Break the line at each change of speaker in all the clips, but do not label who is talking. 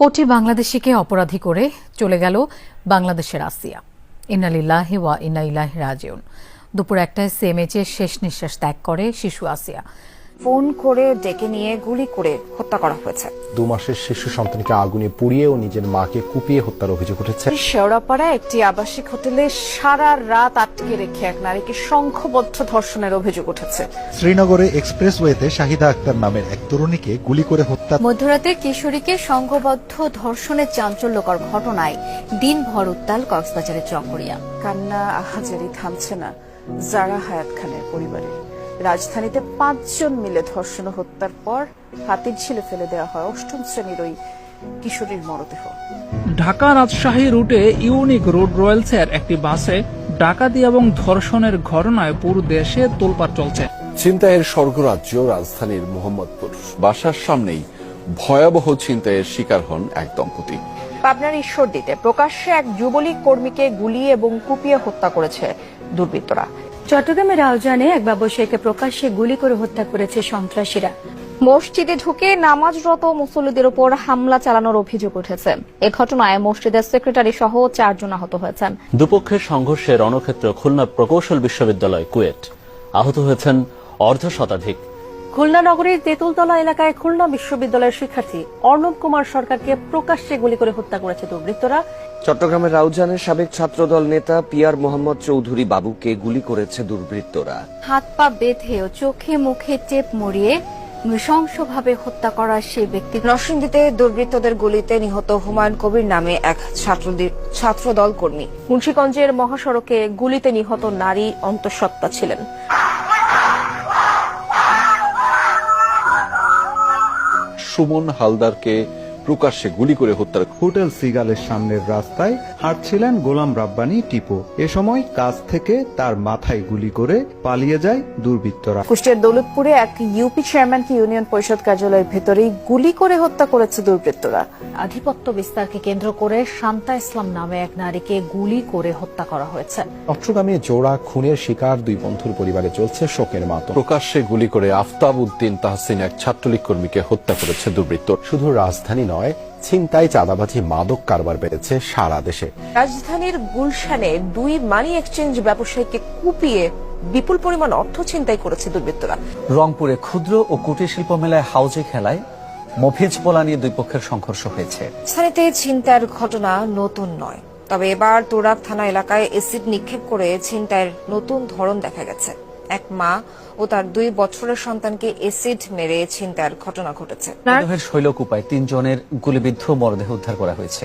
কোটি বাংলাদেশিকে অপরাধী করে চলে গেল বাংলাদেশের আসিয়া। ইনালিল্লাহি ওয়া ইনাইলাহি রাজিউন। দুপুর একটায় সেমেচে শেষ নিঃশ্বাস ত্যাগ করে শিশু আসিয়া।
ফোন করে ডেকে নিয়ে গুলি করে হত্যা করা হয়েছে।
দু মাসের শিশু সন্তানকে আগুনে পুড়িয়ে ও নিজের মাকে কুপিয়ে হত্যার অভিযোগ উঠেছে।
শেওড়াপাড়ায় একটি আবাসিক হোটেলে সারা রাত আটকে রেখে এক নারীকে সংঘবদ্ধ ধর্ষণের অভিযোগ উঠেছে।
শ্রীনগরে এক্সপ্রেসওয়েতে শাহিদা আক্তার নামের এক তরুণীকে গুলি করে হত্যা
মধ্যরাতে কিশোরীকে সংঘবদ্ধ ধর্ষণের চাঞ্চল্যকর ঘটনায় দিনভর উত্তাল কক্সবাজারের চকরিয়া।
কান্না আহাজারি থামছে না জারা হায়াত খানের পরিবারের রাজধানীতে পাঁচজন মিলে ধর্ষণ হত্যার পর হাতির ঝিলে ফেলে দেওয়া হয় অষ্টম শ্রেণির ওই কিশোরীর মরদেহ।
ঢাকা রাজশাহী রুটে ইউনিক রোড রয়েলসের একটি বাসে ডাকাতি এবং ধর্ষণের ঘটনায় পুরো দেশে তোলপাড় চলছে।
ছিনতাইয়ের স্বর্গরাজ্য রাজধানীর মোহাম্মদপুর। বাসার সামনেই ভয়াবহ ছিনতাইয়ের শিকার হন এক দম্পতি।
পাবনার ঈশ্বরদীতে প্রকাশ্যে এক যুবলীগ কর্মীকে গুলি এবং কুপিয়ে হত্যা করেছে দুর্বৃত্তরা।
চট্টগ্রামের আয়োজনে এক ব্যবসায়ীকে প্রকাশ্যে গুলি করে হত্যা করেছে সন্ত্রাসীরা।
মসজিদে ঢুকে নামাজরত মুসল্লিদের উপর হামলা চালানোর অভিযোগ উঠেছে। এ ঘটনায় মসজিদের সেক্রেটারি সহ চারজন আহত হয়েছেন।
দুপক্ষের সংঘর্ষে রণক্ষেত্র খুলনা প্রকৌশল বিশ্ববিদ্যালয় কুয়েট। আহত হয়েছেন অর্ধ শতাধিক
খুলনা নগরীর তেঁতুলতলা এলাকায় খুলনা বিশ্ববিদ্যালয়ের শিক্ষার্থী অর্ণব কুমার সরকারকে প্রকাশ্যে গুলি করে হত্যা করেছে দুর্বৃত্তরা।
চট্টগ্রামের রাউজানের সাবেক ছাত্রদল নেতা পিয়ার মোহাম্মদ চৌধুরী বাবুকে গুলি করেছে দুর্বৃত্তরা।
হাত পা বেঁধে ও চোখে মুখে টেপ মরিয়ে নৃশংসভাবে হত্যা করা সেই ব্যক্তি।
নরসিংদীতে দুর্বৃত্তদের গুলিতে নিহত হুমায়ুন কবির নামে এক ছাত্রদল কর্মী।
মুন্সীগঞ্জের মহাসড়কে গুলিতে নিহত নারী অন্তঃসত্ত্বা ছিলেন।
সুমন হালদারকে প্রকাশ্যে গুলি করে হত্যার
হোটেল সিগালের সামনের রাস্তায় হাঁটছিলেন গোলাম রাব্বানি টিপু। এ সময় কাছ থেকে তার মাথায় গুলি করে পালিয়ে যায় দুর্বৃত্তরা।
কুষ্টিয়ার দৌলতপুরে এক ইউপি চেয়ারম্যানকে ইউনিয়ন পরিষদ কার্যালয়ের ভেতরেই গুলি করে হত্যা করেছে দুর্বৃত্তরা।
আধিপত্য বিস্তারকে কেন্দ্র করে শান্তা ইসলাম নামে এক নারীকে গুলি করে হত্যা করা হয়েছে।
চট্টগ্রামে জোড়া খুনের শিকার দুই বন্ধুর পরিবারে চলছে শোকের মাতম।
প্রকাশ্যে গুলি করে আফতাব উদ্দিন তাহসিন এক ছাত্রলীগ কর্মীকে হত্যা করেছে দুর্বৃত্ত।
শুধু রাজধানী নয় ছিনতাই চাঁদাবাজি মাদক কারবার বেড়েছে সারা দেশে।
রাজধানীর গুলশানে দুই মানি এক্সচেঞ্জ ব্যবসায়ীকে কুপিয়ে বিপুল পরিমাণ অর্থ ছিনতাই করেছে দুর্বৃত্তরা।
রংপুরে ক্ষুদ্র ও কুটির শিল্প মেলায় হাউজে খেলায় মফিজ পোলা নিয়ে দুই পক্ষের সংঘর্ষ হয়েছে।
স্থানীয়তে ছিনতাইয়ের ঘটনা নতুন নয়। তবে এবার তোরাক থানা এলাকায় এসিড নিক্ষেপ করে ছিনতাইয়ের নতুন ধরন দেখা গেছে। এক মা ও তার দুই বছরের সন্তানকে এসিড মেরে ছিনতাইয়ের ঘটনা ঘটেছে।
শৈলকুপায় তিনজনের গুলিবিদ্ধ মরদেহ উদ্ধার করা হয়েছে।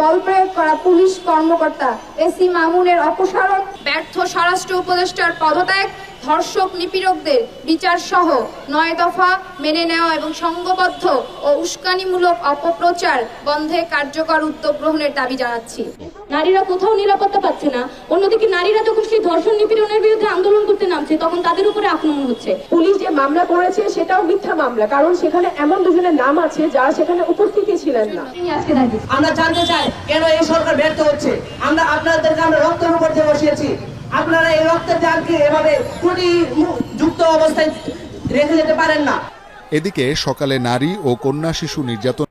বল করা পুলিশ কর্মকর্তা এসি মামুনের অপসারণ। ব্যর্থ স্বরাষ্ট্র উপদেষ্টার পদত্যাগ ধর্ষক নিপীড়কদের বিচার সহ নয় দফা মেনে নেওয়া এবং সংঘবদ্ধ ও উস্কানিমূলক অপপ্রচার বন্ধে কার্যকর উদ্যোগ গ্রহণের দাবি জানাচ্ছি।
নারীরা কোথাও নিরাপত্তা পাচ্ছে না। অন্যদিকে নারীরা যখন সেই ধর্ষণ নিপীড়নের বিরুদ্ধে আন্দোলন করতে নামছে তখন তাদের উপরে আক্রমণ হচ্ছে।
পুলিশ যে মামলা করেছে সেটাও মিথ্যা মামলা কারণ সেখানে এমন দুজনের নাম আছে যারা সেখানে উপস্থিতি ছিলেন না।
আমরা জানতে চাই কেন এই সরকার ব্যর্থ হচ্ছে। আমরা আপনাদেরকে আমরা রক্তের উপর দিয়ে বসিয়েছি। আপনারা এই রক্তের জালকে এভাবে ত্রুটি যুক্ত অবস্থায় রেখে যেতে পারেন না।
এদিকে সকালে নারী ও কন্যা শিশু নির্যাতন